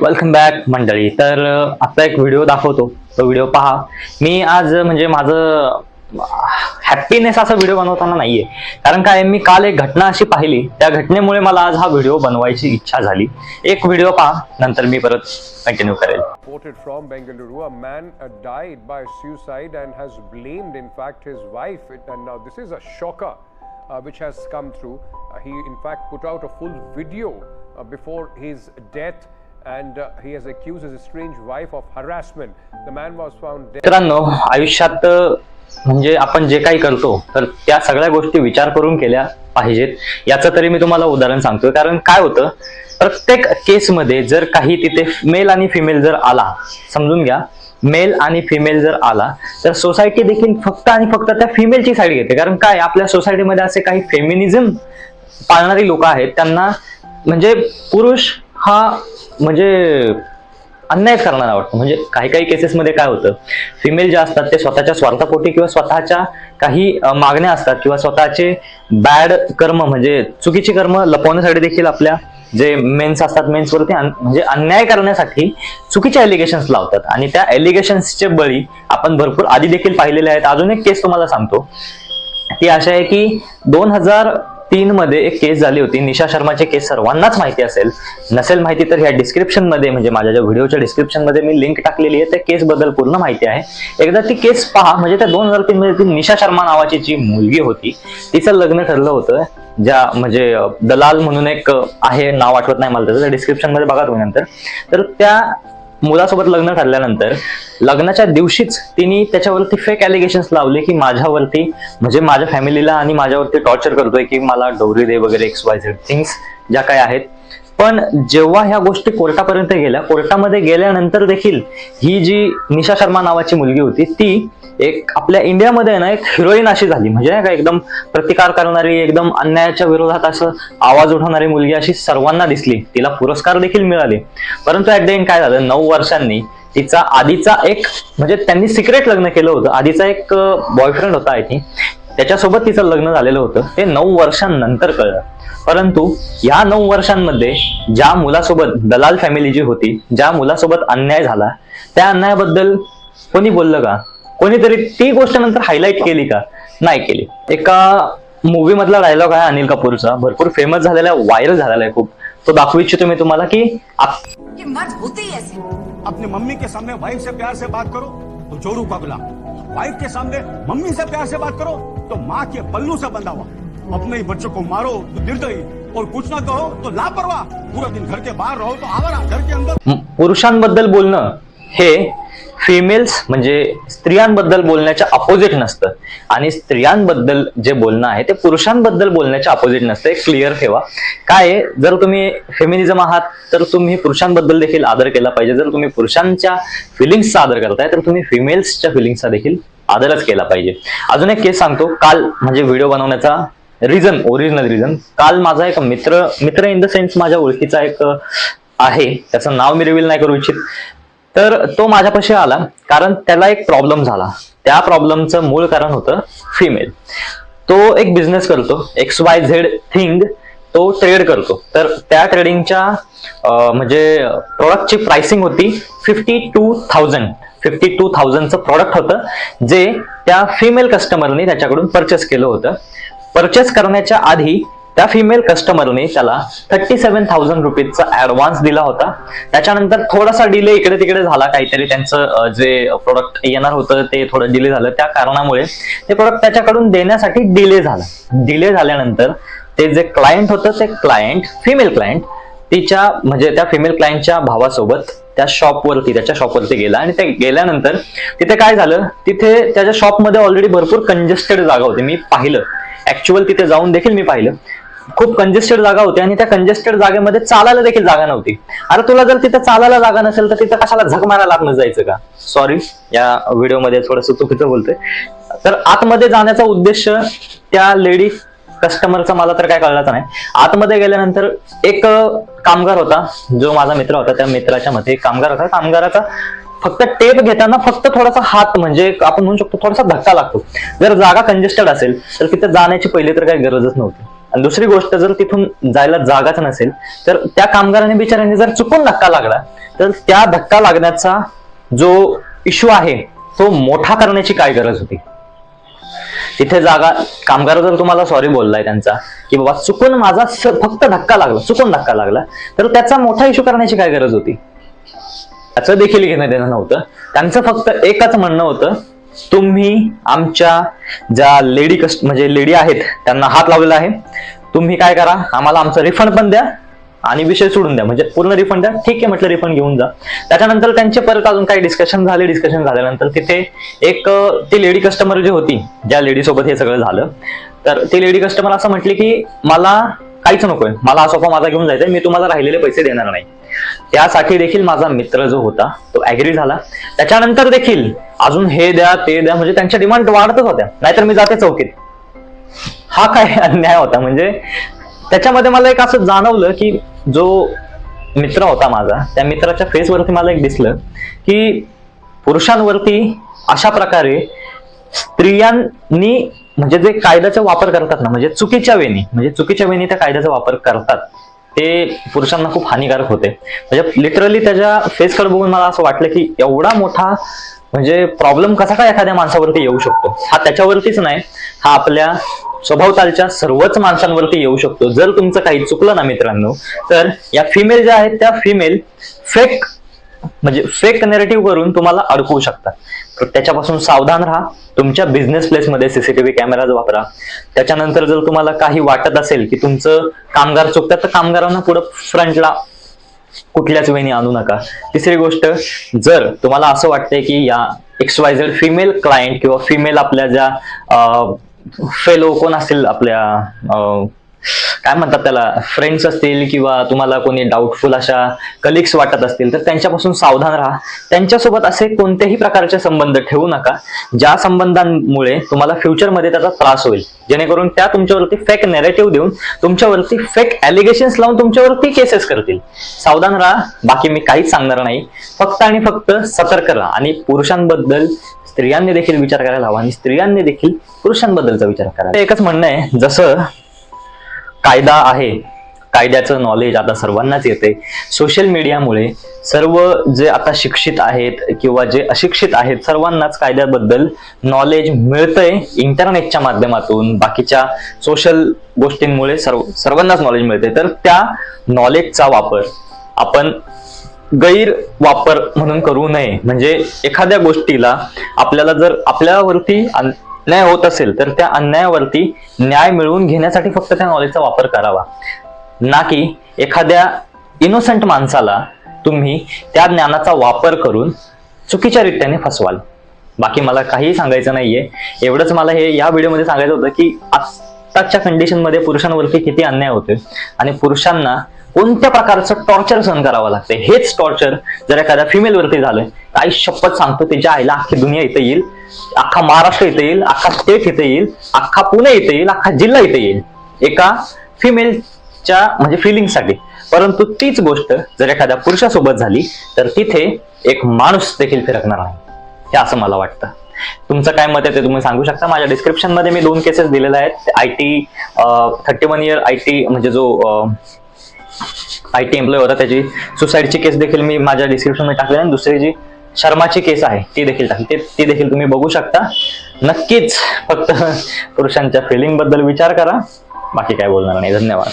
Welcome back मंडळी तर आता एक व्हिडिओ दाखवतो तो व्हिडिओ पहा मी आज म्हणजे माझं हॅपीनेस असा व्हिडिओ बनवताना नाहीये कारण काय मी काल एक घटना अशी पाहिली त्या घटनेमुळे मला आज हा व्हिडिओ बनवायची इच्छा झाली एक व्हिडिओ पहा नंतर मी परत कंटिन्यू करेल Reported from Bengaluru, a man uh, died by suicide and has blamed, in fact, his wife. It- And now this is a shocker uh, which has come through. Uh, he, in fact, put out a full video uh, before his death, and uh, he has accused his estranged wife of harassment. The man was found dead. मित्रांनो आयुष्यात म्हणजे आपण जे काही करतो तर त्या सगळ्या गोष्टी विचार करून केल्या पाहिजेत याचं तरी मी तुम्हाला उदाहरण सांगतो कारण काय होतं प्रत्येक केसमध्ये जर काही तिथे मेल आणि फिमेल जर आला समजून घ्या मेल आणि फिमेल जर आला तर सोसायटी देखील फक्त आणि फक्त त्या फिमेलची साईड घेते कारण काय आपल्या सोसायटीमध्ये असे काही फेमिनिझम पाळणारी लोक आहेत त्यांना म्हणजे पुरुष हा म्हणजे अन्याय करणारा आवडतो म्हणजे काही काही केसेसमध्ये काय होतं फिमेल जे असतात ते स्वतःच्या स्वार्थापोटी किंवा स्वतःच्या काही मागण्या असतात किंवा स्वतःचे बॅड कर्म म्हणजे चुकीची कर्म लपवण्यासाठी देखील आपल्या जे मेन्स असतात मेन्सवरती म्हणजे अन्याय करण्यासाठी चुकीचे एलिगेशन्स लावतात. आणि त्या एलिगेशन्सचे बळी आपण भरपूर आधी देखील पाहिलेले आहेत. अजून एक केस तुम्हाला सांगतो. ती अशा आहे की दोन हजार तीन मध्ये एक केस झाली होती. निशा शर्माची केस सर्वांनाच माहिती असेल. नसेल माहिती तर ह्या डिस्क्रिप्शनमध्ये म्हणजे माझ्या ज्या व्हिडिओच्या डिस्क्रिप्शनमध्ये मी लिंक टाकलेली आहे. त्या केस बद्दल पूर्ण माहिती आहे. एकदा ती केस पहा. म्हणजे त्या दोन हजार तीन मध्ये ती निशा शर्मा नावाची जी मुलगी होती तिचं लग्न ठरलं होतं. ज्या म्हणजे दलाल म्हणून एक आहे. नाव आठवत नाही मला त्याचं. डिस्क्रिप्शनमध्ये बघा तुम्ही नंतर. तर त्या मुलासोबत लग्न ठरल्यानंतर लग्नाच्या दिवशीच तिने त्याच्यावरती फेक ॲलिगेशन्स लावले की माझ्यावरती म्हणजे माझ्या फॅमिलीला आणि माझ्यावरती टॉर्चर करतोय की मला डोरी दे वगैरे एक्स वाय झेड थिंग्स ज्या काय आहेत. पण जेव्हा ह्या गोष्टी कोर्टापर्यंत गेल्या कोर्टामध्ये गेल्यानंतर देखील ही जी निशा शर्मा नावाची मुलगी होती ती एक आपल्या इंडियामध्ये ना एक हिरोईन अशी झाली. म्हणजे नाही का एकदम प्रतिकार करणारी एकदम अन्यायाच्या विरोधात असं आवाज उठवणारी मुलगी अशी सर्वांना दिसली. तिला पुरस्कार देखील मिळाले. परंतु ऍट द एंड काय झालं? नऊ वर्षांनी तिचा आधीचा एक म्हणजे त्यांनी सिक्रेट लग्न केलं होतं. आधीचा एक बॉयफ्रेंड होता आय थिंक त्याच्यासोबत तिचं लग्न झालेलं होतं. ते नऊ वर्षांनंतर कळलं. परंतु या नऊ वर्षांमध्ये ज्या मुलासोबत दलाल फॅमिली जी होती ज्या मुलासोबत अन्याय झाला त्या अन्यायाबद्दल कोणी बोललं का? कोणीतरी ती गोष्ट नंतर हायलाईट केली का? नाही केली. एका मूवी मधला डायलॉग आहे अनिल कपूरचा. भरपूर फेमस झालेला आहे व्हायरल झालेला आहे खूप. तो दाखवू इच्छितो मी तुम्हाला की आप- ये मर्द होते ही ऐसे. अपनी मम्मी के सामने वाइफ से प्यार से बात करो तो जोरू का गुलाम वाइफ के सामने मम्मी से प्यार से बात करो तो माँ के पल्लू से बंधा हुआ. अपने ही बच्चों को मारो तो निर्दयी. और कुछ ना कहो तो लापरवाह. पूरा दिन घर के बाहर रहो तो आवारा घर के अंदर. पुरुषांबद्दल बोलणं हे फिमेल्स म्हणजे स्त्रियांबद्दल बोलण्याच्या अपोजिट नसतं. आणि स्त्रियांबद्दल जे बोलणं आहे ते पुरुषांबद्दल बोलण्याच्या अपोजिट नसतं. हे क्लिअर ठेवा. काय आहे, जर तुम्ही फेमिनिझम आहात तर तुम्ही पुरुषांबद्दल देखील आदर केला पाहिजे. जर तुम्ही पुरुषांच्या फिलिंग्सचा आदर करताय तर तुम्ही फिमेल्सच्या फिलिंग्सचा देखील आदरच केला पाहिजे. अजून एक केस सांगतो. काल म्हणजे व्हिडिओ बनवण्याचा रिझन ओरिजिनल रिझन काल माझा एक मित्र मित्र इन द सेन्स माझ्या ओळखीचा एक आहे. त्याचं नाव मी रिव्हील नाही करू इच्छित. तर तो माझ्यापाशी आला कारण त्याला एक प्रॉब्लेम झाला. त्या प्रॉब्लेमचं मूळ कारण होतं फिमेल तो एक बिझनेस करतो एक्स वाय झेड थिंग तो ट्रेड करतो. तर त्या ट्रेडिंगच्या म्हणजे प्रोडक्टची प्राइसिंग होती fifty two thousand fifty two थाउजंडचं product होतं जे त्या फिमेल कस्टमरने त्याच्याकडून परचेस केलं होतं. परचेस करण्याच्या आधी त्या फिमेल कस्टमरने त्याला थर्टी सेव्हन थाउजंड रुपीजचा ऍडव्हान्स दिला होता. त्याच्यानंतर थोडासा डिले इकडे तिकडे झाला. काहीतरी त्यांचं जे प्रोडक्ट येणार होतं ते थोडं डिले झालं. त्या कारणामुळे ते प्रोडक्ट त्याच्याकडून देण्यासाठी डिले झाला. डिले झाल्यानंतर ते जे क्लायंट होतं ते क्लायंट फिमेल क्लायंट तिच्या म्हणजे त्या फिमेल क्लायंटच्या भावासोबत त्या शॉपवरती त्याच्या शॉपवरती गेला. आणि ते गेल्यानंतर तिथे काय झालं? तिथे त्याच्या शॉपमध्ये ऑलरेडी भरपूर कंजेस्टेड जागा होती. मी पाहिलं. ऍक्च्युअल तिथे जाऊन देखील मी पाहिलं. खूप कंजेस्टेड जागा होती आणि त्या कंजेस्टेड जागेमध्ये चालायला देखील जागा नव्हती. अरे तुला जर तिथे चालायला जागा नसेल तर तिथं कशाला झक मारायला लागणं जायचं का? सॉरी या व्हिडिओमध्ये थोडस चुकीचं बोलतोय. तर आतमध्ये जाण्याचा उद्देश त्या लेडी कस्टमरचा मला तर काय कळलाच नाही. आतमध्ये गेल्यानंतर एक कामगार होता जो माझा मित्र होता. त्या मित्राच्या मध्ये एक कामगार होता. कामगाराचा फक्त टेप घेताना फक्त थोडासा हात म्हणजे आपण म्हणू शकतो थोडासा धक्का लागतो. जर जागा कंजेस्टेड असेल तर तिथे जाण्याची पहिली तर काही गरजच नव्हती. आणि दुसरी गोष्ट जर तिथून जायला जागाच नसेल तर त्या कामगाराने बिचाऱ्याने जर चुकून धक्का लागला तर त्या धक्का लागण्याचा जो इश्यू आहे तो मोठा करण्याची काय गरज होती? तिथे जागा कामगार जर तुम्हाला सॉरी बोललाय त्यांचा की बाबा चुकून माझा स- फक्त धक्का लागला चुकून धक्का लागला तर त्याचा मोठा इश्यू करण्याची काय गरज होती? त्याचं देखील घेणं देणं नव्हतं. त्यांचं फक्त एकच म्हणणं होतं तुम्ही आमच्या ज्या लेडी कस्ट म्हणजे लेडी आहेत त्यांना हात लावलेला आहे. तुम्ही काय करा आम्हाला आमचं रिफंड पण द्या आणि विषय सोडून द्या. म्हणजे पूर्ण रिफंड द्या. ठीक आहे म्हटलं रिफंड घेऊन जा. त्याच्यानंतर त्यांचे परत अजून काही डिस्कशन झाले. डिस्कशन झाल्यानंतर तिथे एक ती लेडी कस्टमर जी होती ज्या लेडी सोबत हे सगळं झालं तर ती लेडी कस्टमर असं म्हटली की मला काहीच नकोय. मला हा सोफा माझा घेऊन जायचंय. मी तुम्हाला राहिलेले पैसे देणार नाही. त्यासाठी देखील माझा मित्र जो होता तो ऍग्री झाला. त्याच्यानंतर देखील अजून हे द्या ते द्या म्हणजे त्यांच्या डिमांड वाढतच होत्या. नाहीतर मी जाते चौकीत. हा काय अन्याय होता म्हणजे त्याच्यामध्ये मला एक असं जाणवलं की जो मित्र होता माझा त्या मित्राच्या फेसवरती मला एक दिसलं की पुरुषांवरती अशा प्रकारे स्त्रियांनी म्हणजे जे कायद्याचा वापर करतात ना म्हणजे चुकीच्या वेणी म्हणजे चुकीच्या वेणी त्या कायद्याचा वापर करतात. ते पुरुषांना खूप हानिकारक होते. म्हणजे लिटरली त्याच्या फेसकडे बघून मला असं वाटलं की एवढा मोठा म्हणजे प्रॉब्लेम कसा काय एखाद्या माणसावरती येऊ शकतो? हा त्याच्यावरतीच नाही. हा आपल्या स्वभावतालच्या सर्वच माणसांवरती येऊ शकतो. जर तुमचं काही चुकलं ना मित्रांनो तर या फिमेल ज्या आहेत त्या फिमेल फेक म्हणजे फेक नेरेटिव्ह करून तुम्हाला अडकवू शकतात. तर त्याच्यापासून सावधान राहा. तुमच्या बिझनेस प्लेसमध्ये सीसीटीव्ही कॅमेराज वापरा. त्याच्यानंतर जर तुम्हाला काही वाटत असेल की तुमचं कामगार चुकतात तर कामगारांना पुढे फ्रंटला कुठल्याच वेळी आणू नका. तिसरी गोष्ट जर तुम्हाला असं वाटतंय की या X Y Z female client किंवा फिमेल आपल्या ज्या फेलो कोण असतील आपल्या काय म्हणतात त्याला? फ्रेंड्स असतील किंवा तुम्हाला कोणी डाऊटफुल अशा कलिग्स वाटत असतील तर त्यांच्यापासून सावधान राहा. त्यांच्यासोबत असे कोणत्याही प्रकारचे संबंध ठेवू नका. ज्या संबंधांमुळे तुम्हाला फ्युचरमध्ये त्याचा त्रास होईल. जेणेकरून त्या तुमच्यावरती फेक नेरेटिव्ह देऊन तुमच्यावरती फेक ॲलिगेशन्स लावून तुमच्यावरती केसेस करतील. सावधान राहा. बाकी मी काहीच सांगणार नाही. फक्त आणि फक्त सतर्क राहा. आणि पुरुषांबद्दल स्त्रियांनी देखील विचार करायला हवा. आणि स्त्रियांनी देखील पुरुषांबद्दलचा विचार करायला एकच म्हणणं आहे. जसं कायदा आहे. कायद्याचं नॉलेज आता सर्वांनाच येते. सोशल मीडियामुळे सर्व जे आता शिक्षित आहेत किंवा जे अशिक्षित आहेत सर्वांनाच कायद्याबद्दल नॉलेज मिळतंय इंटरनेटच्या माध्यमातून. बाकीच्या सोशल गोष्टींमुळे सर्व सर्वांनाच नॉलेज मिळते तर त्या नॉलेजचा वापर आपण गैरवापर म्हणून करू नये. म्हणजे एखाद्या गोष्टीला आपल्याला जर आपल्यावरती अन्याय होत असेल तर त्या अन्यायावरती न्याय मिळवून घेण्यासाठी फक्त त्या नॉलेजचा वापर करावा. ना की एखाद्या इनोसंट माणसाला तुम्ही त्या ज्ञानाचा वापर करून चुकीच्या रीत्याने फसवाल. बाकी मला काहीही सांगायचं नाहीये. एवढंच मला हे या व्हिडिओमध्ये सांगायचं होतं की आत्ताच्या कंडिशनमध्ये पुरुषांवरती किती अन्याय होतोय. आणि पुरुषांना कोणत्या प्रकारचं टॉर्चर सहन करावं लागतं हेच टॉर्चर जर एखाद्या फिमेल वरती झालंय काही शपथ सांगतो त्याच्या आईला अख्खी दुनिया इथं येईल अख्खा महाराष्ट्र इथं येईल अख्खा स्टेट इथं येईल अख्खा पुणे इथं येईल अख्खा जिल्हा इथं येईल. एका फिमेलच्या म्हणजे फिलिंगसाठी परंतु तीच गोष्ट जर एखाद्या पुरुषासोबत झाली तर तिथे एक माणूस देखील फिरकणार नाही. हे असं मला वाटतं. तुमचं काय मत आहे ते तुम्ही सांगू शकता? माझ्या डिस्क्रिप्शनमध्ये मी दोन केसेस दिलेले आहेत. I T thirty one year I T म्हणजे जो आय टी एम्प्लॉय होता त्याची सुसाईडची केस देखील मी माझ्या डिस्क्रिप्शनमध्ये टाकली आणि दुसरी जी शर्माची केस आहे ती देखील टाकली. ते ती देखील तुम्ही बघू शकता. नक्कीच फक्त पुरुषांच्या फिलिंगबद्दल विचार करा. बाकी काय बोलणार नाही. धन्यवाद.